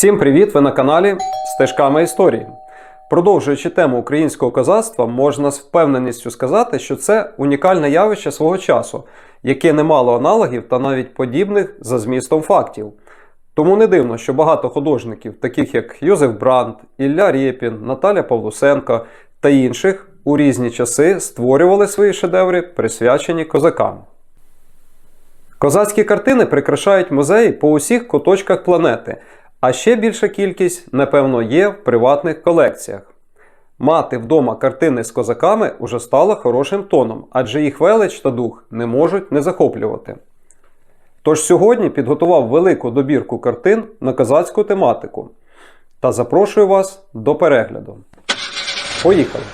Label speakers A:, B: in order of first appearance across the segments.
A: Всім привіт! Ви на каналі Стежками історії. Продовжуючи тему українського козацтва, можна з впевненістю сказати, що це унікальне явище свого часу, яке не мало аналогів та навіть подібних за змістом фактів. Тому не дивно, що багато художників, таких як Йозеф Бранд, Ілля Рєпін, Наталя Павлусенко та інших, у різні часи створювали свої шедеври, присвячені козакам. Козацькі картини прикрашають музеї по усіх куточках планети, а ще більша кількість, напевно, є в приватних колекціях. Мати вдома картини з козаками уже стало хорошим тоном, адже їх велич та дух не можуть не захоплювати. Тож сьогодні підготував велику добірку картин на козацьку тематику та запрошую вас до перегляду. Поїхали!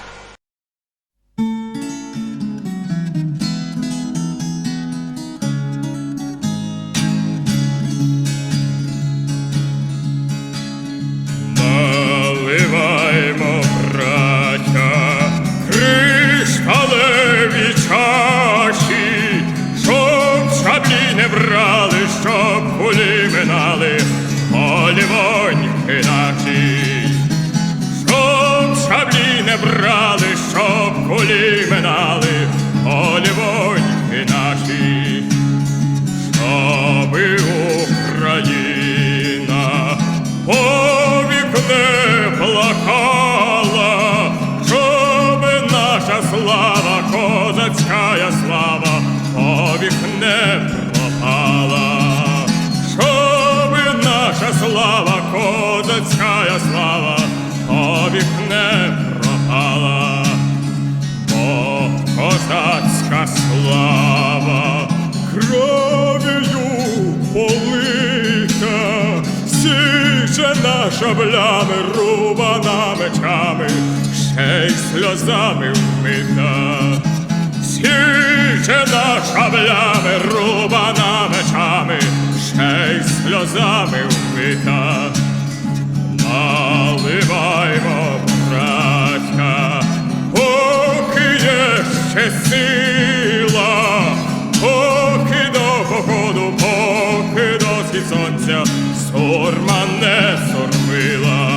B: Щоб кулі минали, полівоньки наші. Щоби Україна повік не плакала, щоби наша слава, козацька слава, повік не пропала, щоби наша слава, козацька слава, повік не пропала козацька слава кров'ю полита, січена шаблями, рубана мечами, ще й сльозами вмита. Січена шаблями, рубана мечами, ще й сльозами вмита. сила, поки до походу, поки досі сонця, сорма не сормила.